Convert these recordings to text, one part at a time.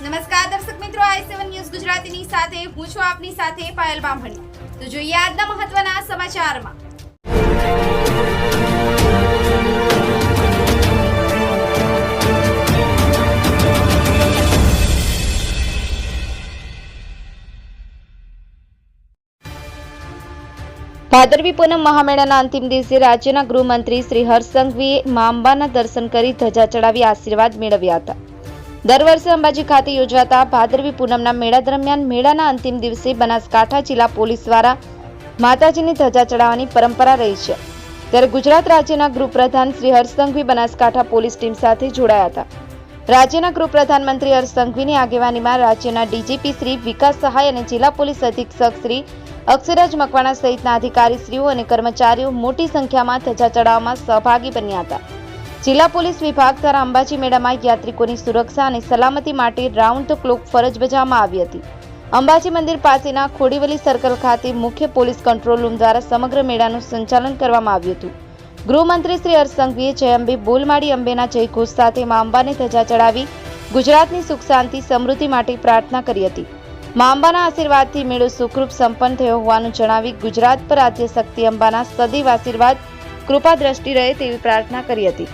નમસ્કાર, દર્શક મિત્રો, આઈ સેવન ન્યૂઝ ગુજરાતીની સાથે, હું છું આપની સાથે પાયલ બામણી. તો જોઈએ આજના મહત્વના સમાચારમાં. ભાદરવી પૂનમ મહામેળાના અંતિમ દિવસે રાજ્યના ગૃહમંત્રી શ્રી હર્ષ સંઘવીએ મા અંબાના દર્શન કરી ધજા ચડાવી આશીર્વાદ મેળવ્યા હતા. દર વર્ષે અંબાજી ખાતે યોજાતા ભાદરવી પૂનમના મેળા દરમિયાન મેળાના અંતિમ દિવસે બનાસકાંઠા જિલ્લા પોલીસ દ્વારા માતાજીની ધજા ચડાવવાની પરંપરા રહી છે. ત્યારે ગુજરાત રાજ્યના ગૃહપ્રધાન શ્રી હર્ષસંઘવી બનાસકાંઠા પોલીસ ટીમ સાથે જોડાયા હતા. રાજ્યના ગૃહપ્રધાન મંત્રી હર્ષસંઘવીની આગેવાનીમાં રાજ્યના ડીજીપી શ્રી વિકાસ સહાય અને જિલ્લા પોલીસ અધિક્ષક શ્રી અક્ષરાજ મકવાણા સહિતના અધિકારીશ્રીઓ અને કર્મચારીઓ મોટી સંખ્યામાં ધજા ચડાવવામાં સહભાગી બન્યા હતા. જિલ્લા પોલીસ વિભાગ દ્વારા અંબાજી મેળામાં યાત્રિકોની સુરક્ષા અને સલામતી માટે રાઉન્ડ ધ ક્લોક ફરજ બજાવવામાં આવી હતી. અંબાજી મંદિર પાસેના ખોડીવલી સર્કલ ખાતે મુખ્ય પોલીસ કંટ્રોલ રૂમ દ્વારા સમગ્ર મેળાનું સંચાલન કરવામાં આવ્યું હતું. ગૃહમંત્રી શ્રી હર્ષ સંઘવીએ જય અંબે બોલમાડી અંબેના જયઘોષ સાથે મા અંબાને ધજા ચડાવી ગુજરાતની સુખ શાંતિ, સમૃદ્ધિ માટે પ્રાર્થના કરી હતી. મા અંબાના આશીર્વાદથી મેળો સુખરૂપ સંપન્ન થયો હોવાનું જણાવી ગુજરાત પર આદ્ય શક્તિ અંબાના સદૈવ આશીર્વાદ કૃપા દ્રષ્ટિ રહે તેવી પ્રાર્થના કરી હતી.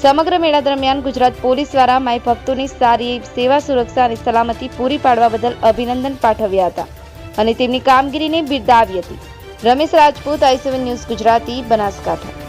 સમગ્ર મેળા દરમિયાન ગુજરાત પોલીસ દ્વારા માય ભક્તોની સારી સેવા, સુરક્ષા અને સલામતી પૂરી પાડવા બદલ અભિનંદન પાઠવ્યા હતા અને તેમની કામગીરીને બિરદાવી હતી. Ramesh Rajput, I news Gujarati, Banaskantha.